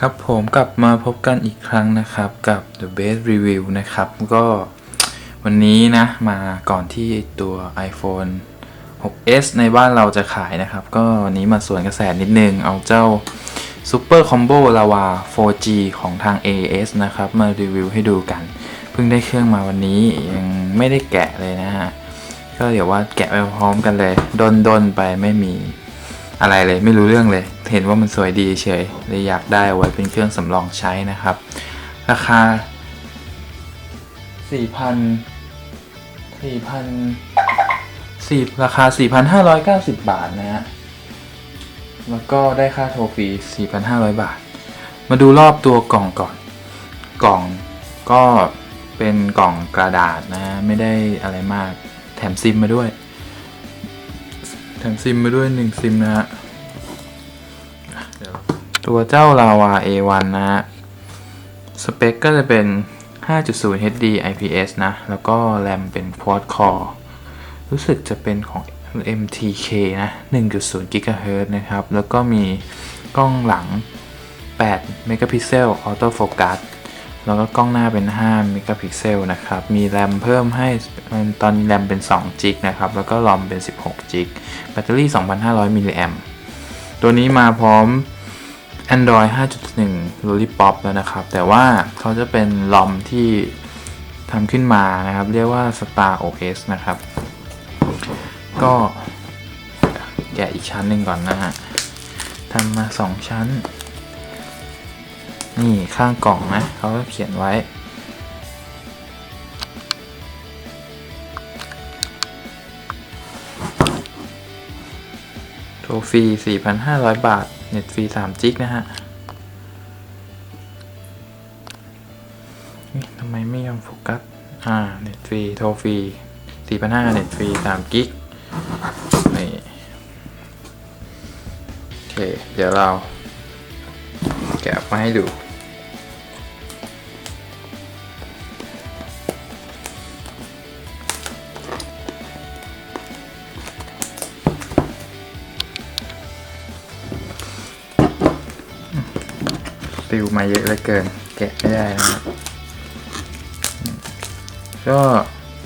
ครับผมกลับมาพบกันอีกครั้งนะครับกับ The Best Review นะครับ ก็วันนี้นะมาก่อนที่ตัว iPhone 6s ในบ้านเราจะขายนะครับ ก็วันนี้มาสวนกระแสนิดนึง เอาเจ้า Super Combo Lava 4G ของทาง AS นะครับ มารีวิวให้ดูกัน เพิ่งได้เครื่องมาวันนี้ยังไม่ได้แกะเลยนะฮะ ก็เดี๋ยวว่าแกะไปพร้อมกันเลยดนดนๆไปไม่มี อะไรเลยไม่รู้เรื่องเลย เห็นว่ามันสวยดีเฉยเลยอยากได้ไว้เป็นเครื่องสำรองใช้นะครับ ราคา 4,000 4,000สี่ราคา 4,590 บาทนะฮะ แล้วก็ได้ค่าโทรฟรี 4,500 บาท มาดูรอบตัวกล่องก่อน กล่องก็เป็นกล่องกระดาษนะ ไม่ได้อะไรมาก แถมซิมมาด้วย ถมซิมมาด้วยหนึ่งซิมนะฮะเดี๋ยวตัวเจ้าลาวา A1 นะฮะ สเปคก็จะเป็น 5.0 HD IPS นะ แล้วก็แรมเป็น Quad Core รู้สึกจะเป็นของ MTK นะ 1.0 GHz นะครับ แล้วก็มีกล้องหลัง 8 megapixel auto focus แล้วก็กล้องหน้าเป็น5 megapixel นะครับ มีแรมเพิ่มให้ตอนนี้แรมเป็น2 g นะครับ แล้วก็รอมเป็น 16 g แบตเตอรี่ 2,500มิลลิแอมตัวนี้มาพร้อม Android 5.1 Lollipop แล้วนะครับ แต่ว่าเขาจะเป็นลอมที่ทำขึ้นมานะครับ เรียกว่า Star OS นะครับ ก็แกะอีกชั้นหนึ่งก่อนนะฮะทำมา 2 ชั้น นี่ข้างกล่องนะเขาก็เขียนไว้ โทรฟรี 4,500 บาท เน็ตฟรี 3 จิกนะฮะทำไมไม่ยอมโฟกัส อ่า เน็ตฟรี โทรฟรี 4,500 เน็ตฟรี 3 กิกนี่โอเค เดี๋ยวเราแกะมาให้ดู ปิวมาเยอะเหลือเกิน แกะไม่ได้นะครับก็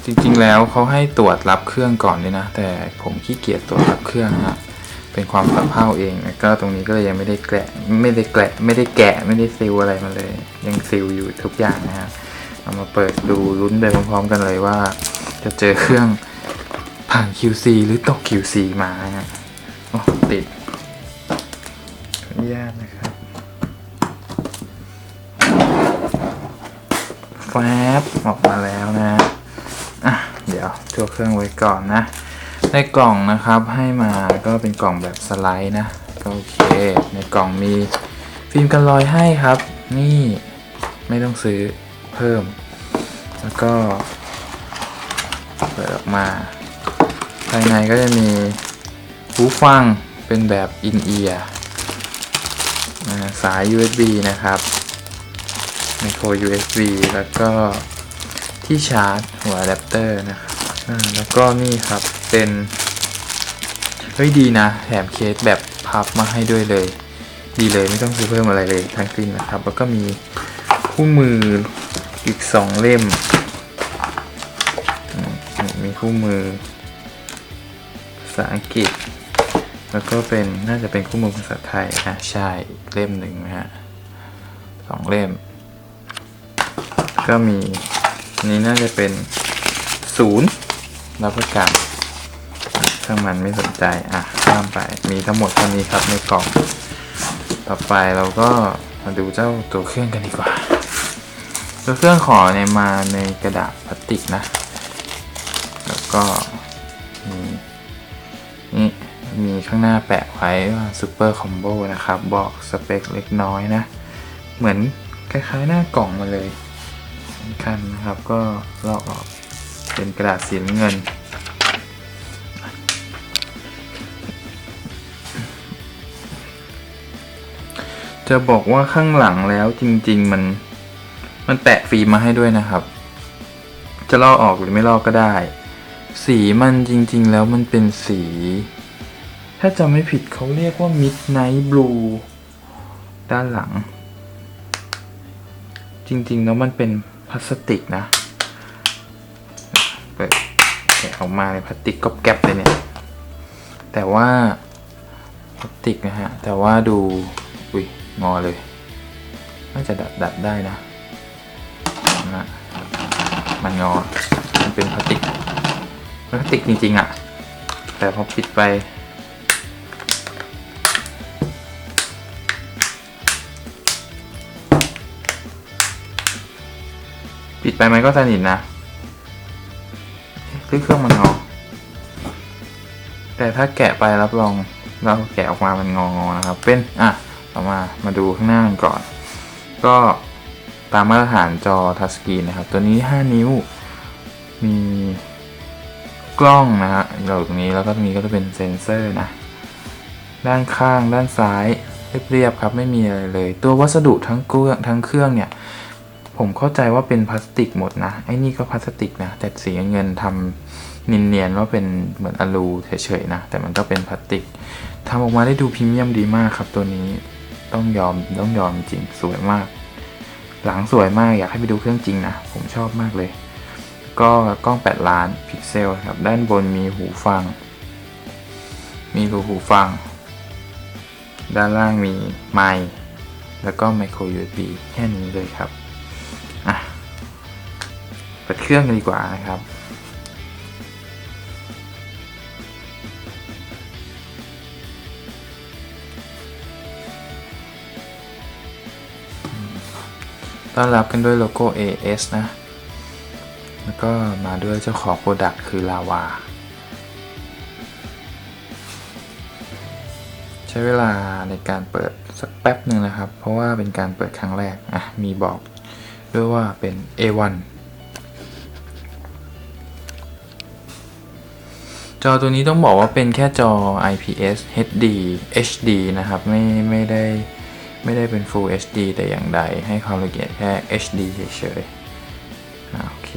จริงๆแล้วเขาให้ตรวจรับเครื่องก่อนเลยนะ แต่ผมขี้เกียจตรวจรับเครื่องนะฮะเป็นความสับเพร่าเองแล้วก็ตรงนี้ก็เลยยังไม่ได้แกะไม่ได้แกะไม่ได้แกะไม่ได้ซิลอะไรมาเลย ยังซิลอยู่ทุกอย่างนะฮะเอามาเปิดดูลุ้นไปพร้อมๆกันเลยว่า จะเจอเครื่องผ่าน QC หรือตก QC มานะฮะโอ้ติด บออกมาแล้วนะอะเดี๋ยวตัวเครื่องไว้ก่อนนะ ในกล่องนะครับให้มาก็เป็นกล่องแบบสไลด์นะก็โอเค ในกล่องมีฟิล์มกันรอยให้ครับ นี่ไม่ต้องซื้อเพิ่ม แล้วก็เปิดออกมา ภายในก็จะมีหูฟังเป็นแบบอินเอียร์สาย USB นะครับ ไมโคร USB แล้วก็ที่ชาร์จหัวอะแดปเตอร์นะครับแล้วก็นี่ครับเป็นเฮ้ยดีนะ แถมเคสแบบพับมาให้ด้วยเลย ดีเลยไม่ต้องซื้อเพิ่มอะไรเลยทั้งสิ้นนะครับ แล้วก็มีคู่มืออีก 2 เล่มอืมนี่มีคู่มือภาษาอังกฤษ แล้วก็เป็นน่าจะเป็นคู่มือภาษาไทยอะใช่เล่มหนึ่งนะฮะสองเล่ม ก็มีนี้น่าจะเป็นศูนย์รับประกันเครื่องมันไม่สนใจ อะข้ามไปมีทั้งหมดเท่านี้ครับในกล่อง ต่อไปเราก็มาดูเจ้าตัวเครื่องกันดีกว่า ตัวเครื่องขอเนี่ยมาในกระดาษพลาสติกนะ แล้วก็มีนี่มีข้างหน้าแปะไว้ว่า Super Combo นะครับ บอกสเปคเล็กน้อยนะ เหมือนคล้ายๆหน้ากล่องมาเลย คัญนะครับก็ลอกออกเป็นกระดาษสีเงิน จะบอกว่าข้างหลังแล้วจริง ๆ มัน มันแปะฟิล์มมาให้ด้วยนะครับ จะลอกออกหรือไม่ลอกก็ได้ สีมันจริง ๆ แล้วมันเป็นสี ถ้าจำไม่ผิดเขาเรียกว่า Midnight Blue ด้านหลัง จริง ๆ แล้วมันเป็น พลาสติกนะเปิดแกะออกมาในพลาสติกก๊อบแก๊บเลยเนี่ย แต่ว่าพลาสติกนะฮะ แต่ว่าดู อุ้ย งอเลย น่าจะดัดดัดได้นะนะมันงอ มันเป็นพลาสติก พลาสติกจริงๆอะ่ะ แต่พอปิดไป ปิดไปมันก็สนิทนะคือเครื่องมันงอ แต่ถ้าแกะไปรับรองเราแกะออกมามันงองอนะครับ เป็นอะต่อมามาดูข้างหน้ากันก่อน ก็ตามมาตรฐานจอทัชสกรีนนะครับ ตัวนี้ 5 นิ้ว มีกล้องนะฮะอยู่ตรงนี้แล้วก็ตรงนี้ก็จะเป็นเซ็นเซอร์นะ ด้านข้างด้านซ้ายเรียบๆครับ ไม่มีอะไรเลย ตัววัสดุทั้งเครื่องทั้งเครื่องเนี่ย ผมเข้าใจว่าเป็นพลาสติกหมดนะ ไอ้นี่ก็พลาสติกนะ แต่สีเงินทำเนียนๆว่าเป็นเหมือนอลูเฉยๆนะ แต่มันก็เป็นพลาสติกทำออกมาได้ดูพรีเมียมดีมากครับตัวนี้ต้องยอมต้องยอมจริงสวยมาก หลังสวยมากอยากให้ไปดูเครื่องจริงนะ ผมชอบมากเลย ก็กล้อง 8 ล้านพิกเซลครับด้านบนมีหูฟัง มีรูหูฟัง ด้านล่างมีไมค์แล้วก็ไมโคร USB แค่นี้เลยครับ เครื่องกันดีกว่านะครับ ต้อนรับกันด้วยโลโก้ AS นะ แล้วก็มาด้วยเจ้าของโปรดักต์คือลาวาใช้เวลาในการเปิดสักแป๊บหนึ่งนะครับ เพราะว่าเป็นการเปิดครั้งแรก อะ มีบอกด้วยว่าเป็น A1 จอตัวนี้ต้องบอกว่าเป็นแค่จอ IPS HD HD นะครับ ไม่ไม่ได้ไม่ได้เป็น Full HD แต่อย่างใด ให้ความละเอียดแค่ HD เฉยๆอะโอเค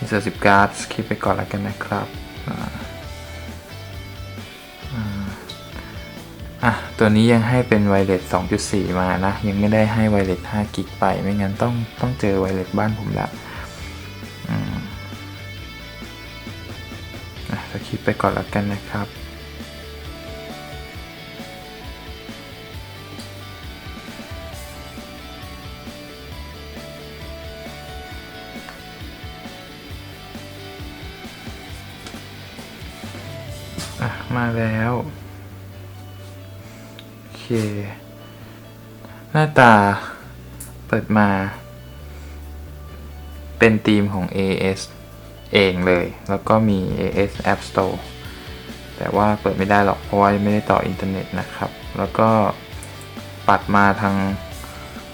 insert SIM card สคิปไปก่อนแล้วกันนะครับอ่าอ่าอะ ตัวนี้ยังให้เป็นไวเลส2.4 มานะ ยังไม่ได้ให้ไวเลส5กิกไป ไม่งั้นต้องต้องเจอไวเลสบ้านผมละ ไปก่อนแล้วกันนะครับ อะ มาแล้ว โอเค หน้าตาเปิดมา เป็นธีมของ AS เองเลย แล้วก็มี AS App Store แต่ว่าเปิดไม่ได้หรอกเพราะว่าไม่ได้ต่ออินเทอร์เน็ตนะครับ แล้วก็ปัดมาทาง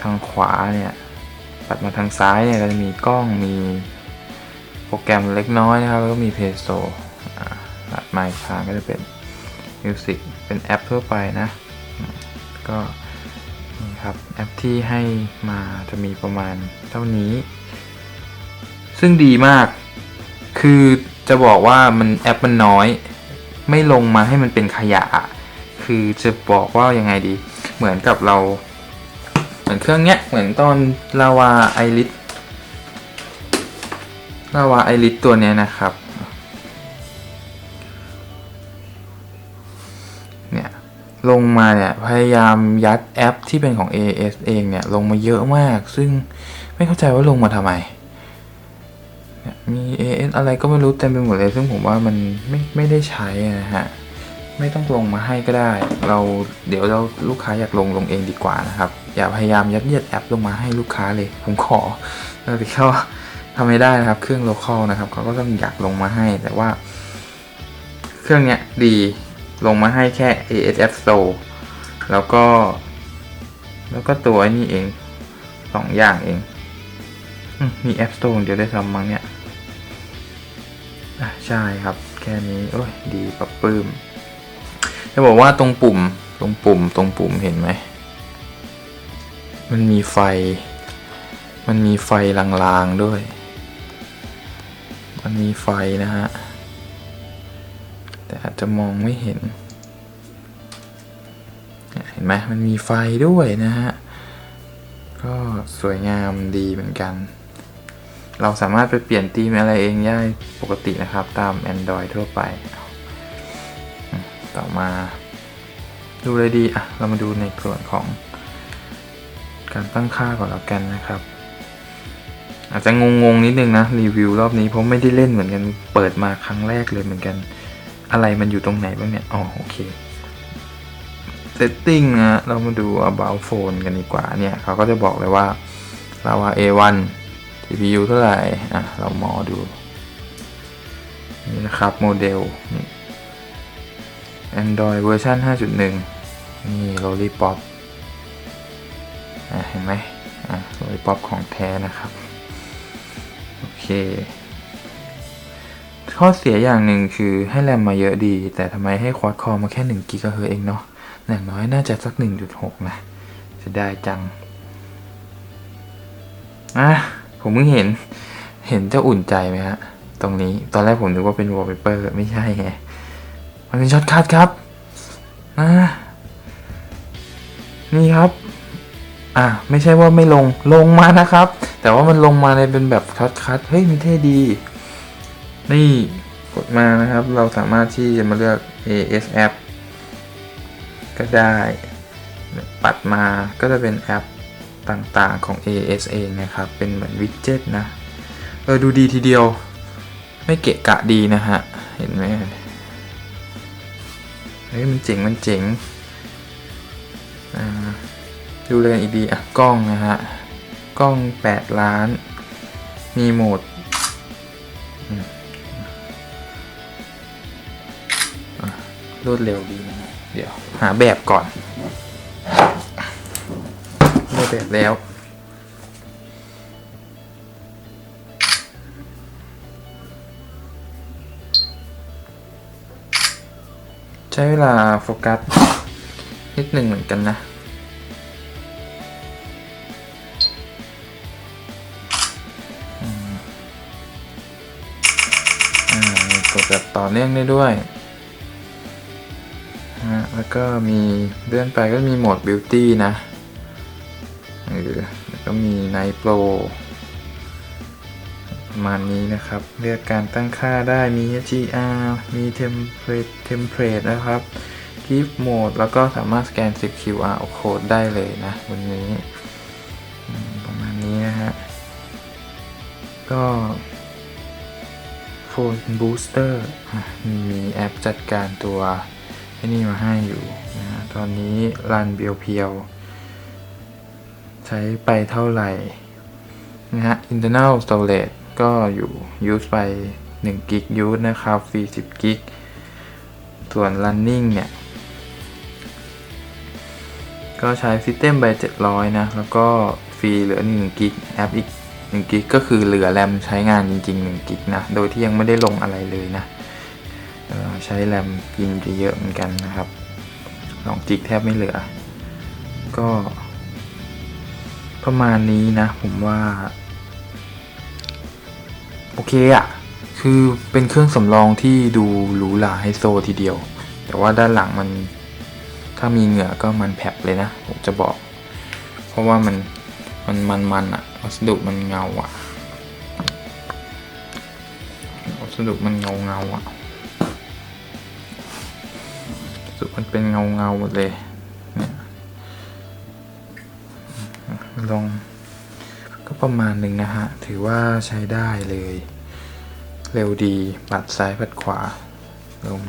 ทางขวาเนี่ย ปัดมาทางซ้ายเนี่ยก็จะมีกล้องมีโปรแกรมเล็กน้อยนะครับ แล้วก็มี Play Store ปัดมาอีกทางก็จะเป็น Music เป็นแอปทั่วไปนะ ก็นี่ครับแอปที่ให้มาจะมีประมาณเท่านี้ ซึ่งดีมาก คือจะบอกว่ามันแอปมันน้อย ไม่ลงมาให้มันเป็นขยะ คือจะบอกว่ายังไงดี เหมือนกับเรา เหมือนเครื่องเนี้ย เหมือนตอนลาวาไอริสลาวาไอริสตัวเนี้ยนะครับเนี่ยลงมาเนี่ยพยายามยัดแอปที่เป็นของ AS เองเนี่ยลงมาเยอะมาก ซึ่งไม่เข้าใจว่าลงมาทำไม มี AS อะไรก็ไม่รู้เต็มไปหมดเลย ซึ่งผมว่ามันไม่ไม่ได้ใช้นะฮะ ไม่ต้องลงมาให้ก็ได้ เราเดี๋ยวเราลูกค้าอยากลงลงเองดีกว่านะครับ อย่าพยายามยัดเยียดแอปลงมาให้ลูกค้าเลย ผมขอแต่เขาทำไม่ได้นะครับ เครื่องโลคอลนะครับเขาก็ต้องอยากลงมาให้แต่ว่า เครื่องเนี้ยดีลงมาให้แค่ AS App Store แล้วก็ แล้วก็ตัวนี่เองสองอย่างเอง มี App Store เดียวได้ซ้ำมั้งเนี่ย อะใช่ครับแค่นี้โอ้ยดีปรับปื้มจะบอกว่าตรงปุ่มตรงปุ่มตรงปุ่มเห็นไหม มันมีไฟ มันมีไฟลางๆด้วย มันมีไฟนะฮะ แต่อาจจะมองไม่เห็น เห็นไหมมันมีไฟด้วยนะฮะ ก็สวยงามดีเหมือนกัน เราสามารถไปเปลี่ยนธีมอะไรเองได้ปกตินะครับ ตาม Android ทั่วไป ต่อมาดูเลยดีอะ เรามาดูในส่วนของ การตั้งค่าก่อนแล้วกันนะครับ อาจจะงงๆนิดนึงนะ รีวิวรอบนี้เพราะไม่ได้เล่นเหมือนกัน เปิดมาครั้งแรกเลยเหมือนกัน อะไรมันอยู่ตรงไหนบ้างเนี่ย อ๋อ โอเค setting นะ เรามาดู about phone กันดีกว่าเนี่ย เขาก็จะบอกเลยว่าเราว่า A1 CPU เท่าไหร่ อะ เรามอดู นี่นะครับ โมเดล นี่ Android เวอร์ชัน5.1 นี่ Lollipop อะ เห็นไหมอะ Lollipop ของแท้นะครับ โอเค ข้อเสียอย่างหนึ่งคือให้แรมมาเยอะดี แต่ทำไมให้ควอดคอมาแค่1กิกะเฮิรตซ์เองเนาะอย่างน้อยน่าจะสัก 1.6 นะจะได้จัง อะ ผมเพิ่งเห็น เห็นจะอุ่นใจไหมฮะ ตรงนี้ ตอนแรกผมนึกว่าเป็นวอลเปเปอร์ไม่ใช่ไง มันเป็นช็อตคัทครับอะนี่ครับ อะ ไม่ใช่ว่าไม่ลง ลงมานะครับ แต่ว่ามันลงมาในเป็นแบบช็อตคัท เฮ้ย มันเท่ดี นี่กดมานะครับ เราสามารถที่จะมาเลือก ASApp ก็ได้ ปัดมาก็จะเป็นแอป ต่างๆของ AS เองนะครับ เป็นเหมือนวิดเจ็ตนะ เออดูดีทีเดียว ไม่เกะกะดีนะฮะ เห็นไหมเฮ้ยมันเจ๋งมันเจ๋งดูเลยอีกดีอะกล้องนะฮะ กล้อง 8 ล้าน มีโหมดรวดเร็วดีนะ เดี๋ยวหาแบบก่อน แบบแล้ว ใช้เวลาโฟกัส นิดหนึ่งเหมือนกันนะกดแบบต่อเนื่องได้ด้วยฮะแล้วก็มีเลื่อนไปก็มีโหมด Beauty นะ ออแล้วก็มี Night Pro ประมาณนี้นะครับ เลือกการตั้งค่าได้มี HDR มี Template Template นะครับ Keep Mode แล้วก็สามารถสแกน10 QR code ได้เลยนะบนนี้ประมาณนี้นะฮะ ก็ Phone Booster อะมีแอปจัดการตัวไอ้นี่มาให้อยู่นะฮะตอนนี้รันเพียวๆ ใช้ไปเท่าไหร่นะฮะ internal storage ก็อยู่ use ไป1กิก use นะครับฟรี10กิกส่วน running เนี่ย ก็ใช้ system ไป700 นะ แล้วก็ฟรีเหลือ1กิกแอปอีก1กิกก็คือเหลือแรมใช้งานจริงๆ1กิกนะ โดยที่ยังไม่ได้ลงอะไรเลยนะ ใช้แรมกินจะเยอะเหมือนกันนะครับลองจิกแทบไม่เหลือ ก็ ประมาณนี้นะ ผมว่า โอเคอะ่ะคือเป็นเครื่องสำรองที่ดูหรูหราไฮโซทีเดียว แต่ว่าด้านหลังมัน ถ้ามีเหงื่อก็มันแผลบเลยนะ ผมจะบอก เพราะว่ามันมันมันมันอะวัสดุมันเงาอะวัสดุมันเงาเงาอะสุมันเป็นเงาเงาหมดเลย ลองก็ประมาณหนึ่งนะฮะ ถือว่าใช้ได้เลย เร็วดี ปัดซ้ายปัดขวา ลง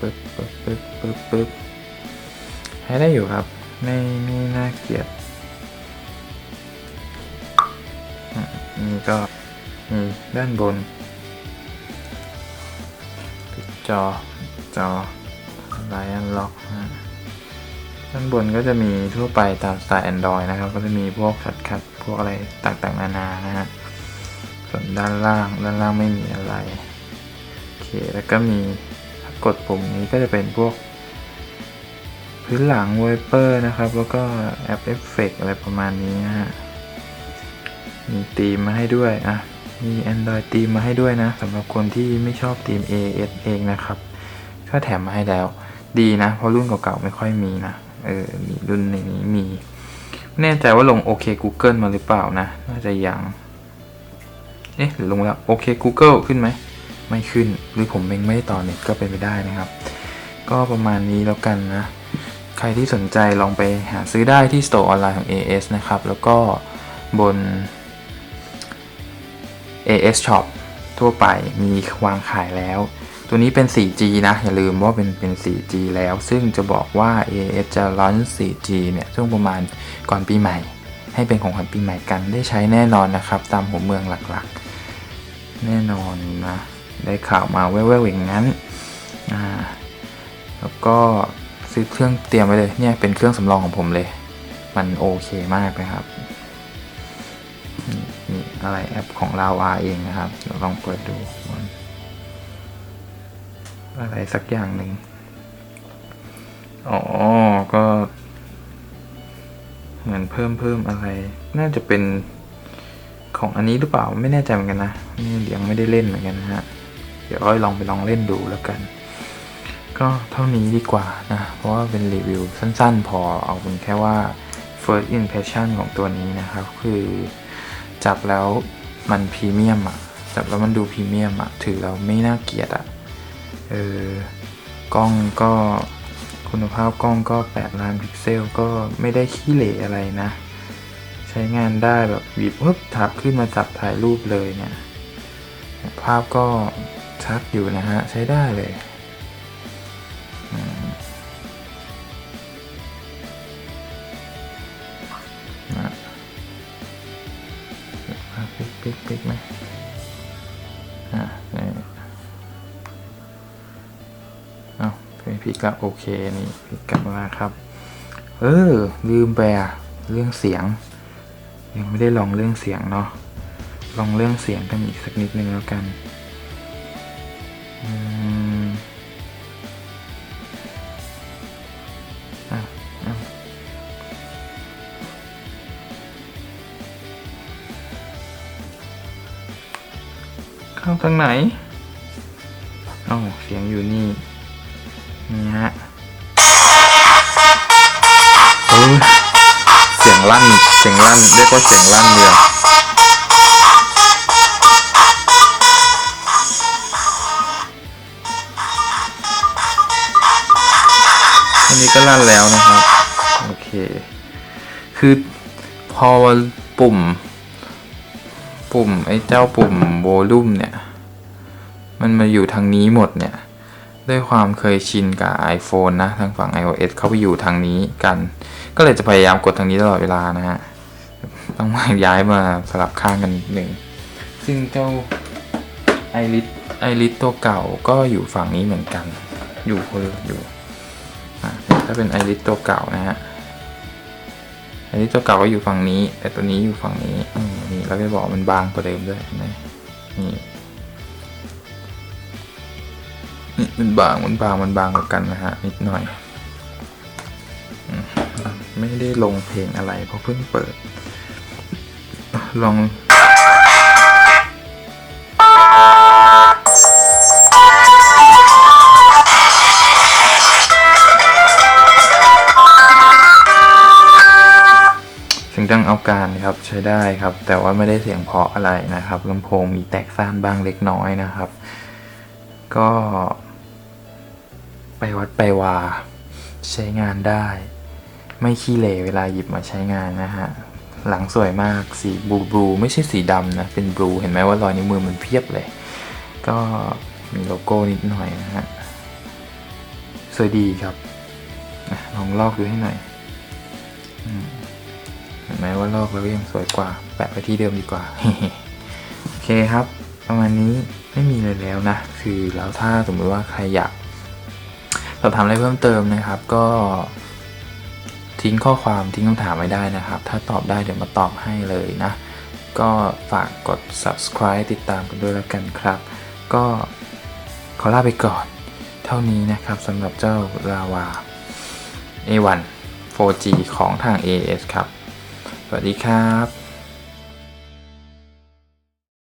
ปึ๊บปึ๊บปึ๊บปึ๊บปึ๊บใช้ได้อยู่ครับ ไม่ไม่น่าเกลียดนี่ก็มีด้านบนจอ จอไลน์ล็อก ด้านบนก็จะมีทั่วไปตามสไตล์ Android นะครับ ก็จะมีพวกชัดคัดพวกอะไรต่างๆนานานะฮะส่วนด้านล่างด้านล่างไม่มีอะไรโอเคแล้วก็มีกดปุ่มนี้ก็จะเป็นพวก พื้นหลัง w วเปอร์นะครับ แล้วก็แอปเอฟเฟกอะไรประมาณนี้นะฮะมีธีมมาให้ด้วยอะมี Android ธีมมาให้ด้วยนะสำหรับคนที่ไม่ชอบธีม AS เองนะครับ ก็แถมมาให้แล้ว ดีนะ เพราะรุ่นเก่าๆไม่ค่อยมีนะ เออมีรุ่นในนี้มี ไม่แน่ใจว่าลงโอเค Google มาหรือเปล่านะ น่าจะยัง เอ๊ะหรือลงแล้วโอเค Google ขึ้นไหม ไม่ขึ้น หรือผมเองไม่ได้ต่อเน็ตก็เป็นไปได้นะครับ ก็ประมาณนี้แล้วกันนะ ใครที่สนใจลองไปหาซื้อได้ที่ Store ออนไลน์ของ AS นะครับ แล้วก็บน AS Shop ทั่วไปมีวางขายแล้ว ตัวนี้เป็น 4G นะ อย่าลืมว่าเป็นเป็น 4G แล้ว ซึ่งจะบอกว่า AS จะล้อน 4G เนี่ยช่วงประมาณก่อนปีใหม่ ให้เป็นของขวัญปีใหม่กันได้ใช้แน่นอนนะครับ ตามหัวเมืองหลักๆ แน่นอนนะ ได้ข่าวมาแว่วๆอย่างนั้นอ่าแล้วก็ซื้อเครื่องเตรียมไว้เลยเนี่ยเป็นเครื่องสำรองของผมเลย มันโอเคมากนะครับนี่อะไรแอปของลาวาเองนะครับลองเปิดดู อะไรสักอย่างหนึ่ง อ๋อ ก็ เหมือนเพิ่มเพิ่มอะไร น่าจะเป็นของอันนี้หรือเปล่าไม่แน่ใจเหมือนกันนะนี่ยังไม่ได้เล่นเหมือนกันนะฮะ เดี๋ยวอ้อยลองไปลองเล่นดูแล้วกัน ก็เท่านี้ดีกว่านะ เพราะว่าเป็นรีวิวสั้นๆ พอเอาเป็นแค่ว่า first impression ของตัวนี้นะครับ คือจับแล้วมันพรีเมียมอะจับแล้วมันดูพรีเมียมอะถือแล้วไม่น่าเกลียดอะ เออกล้องก็คุณภาพกล้องก็ 8 ล้านพิกเซลก็ไม่ได้ขี้เหร่อะไรนะ ใช้งานได้แบบหยิบปุ๊บถับขึ้นมาจับถ่ายรูปเลยเนี่ย ภาพก็ชัดอยู่นะฮะ ใช้ได้เลยมาปิ๊กปิ๊กปิ๊กไหม พลิกแล้วโอเคนี่พิกกลับมาครับ เออ ลืมไปอะเรื่องเสียง ยังไม่ได้ลองเรื่องเสียงเนาะลองเรื่องเสียงกันอีกสักนิดนึงแล้วกันอืมอะอะเข้าทางไหนเอ้าเสียงอยู่นี่ นี่ฮะเออเสียงลั่น เสียงลั่น เรียกว่าเสียงลั่นเดียวอันนี้ก็ลั่นแล้วนะครับ โอเค คือพอปุ่ม ปุ่มไอ้เจ้าปุ่มโวลูมเนี่ย มันมาอยู่ทางนี้หมดเนี่ย ด้วยความเคยชินกับ iPhone นะ ทางฝั่ง iOS เข้าไปอยู่ทางนี้กัน ก็เลยจะพยายามกดทางนี้ตลอดเวลานะฮะ ต้องมาย้ายมาสลับข้างกันนิดหนึ่ง ซึ่งเจ้าไอริสไอริสตัวเก่าก็อยู่ฝั่งนี้เหมือนกัน อยู่คนอยู่ถ้าเป็นไอริสตัวเก่านะฮะไอริสตัวเก่าก็อยู่ฝั่งนี้ แต่ตัวนี้อยู่ฝั่งนี้นี่แล้วก็บอกมันบางกว่าเดิมด้วยนะนี่ มันบางมันบางมันบางกว่ากันนะฮะนิดหน่อย ไม่ได้ลงเพลงอะไรเพราะเพิ่งเปิด ลองเสียงดังเอาการครับใช้ได้ครับ แต่ว่าไม่ได้เสียงเพาะอะไรนะครับลำโพงมีแตกซ่านบ้างเล็กน้อยนะครับ ก็ ไปวัดไปวา ใช้งานได้ ไม่ขี้เหร่เวลาหยิบมาใช้งานนะฮะ หลังสวยมากสีบลูบลูไม่ใช่สีดำนะ เป็นบลูเห็นไหมว่ารอยนิ้วมือมันเพียบเลย ก็มีโลโก้นิดหน่อยนะฮะ สวยดีครับลองลอกดูให้หน่อยเห็นไหมว่าลอกแล้วยังสวยกว่า แปะไปที่เดิมดีกว่า โอเคครับ ประมาณนี้ไม่มีอะไรแล้วนะ คือแล้วถ้าสมมติว่าใครอยาก สอบถามอะไรเพิ่มเติมนะครับ ก็ทิ้งข้อความทิ้งคำถามไว้ได้นะครับ ถ้าตอบได้เดี๋ยวมาตอบให้เลยนะ ก็ฝากกด subscribe ติดตามกันด้วยแล้วกันครับ ก็ขอลาไปก่อน เท่านี้นะครับสำหรับเจ้าลาวา A1 4G ของทาง AS ครับ สวัสดีครับ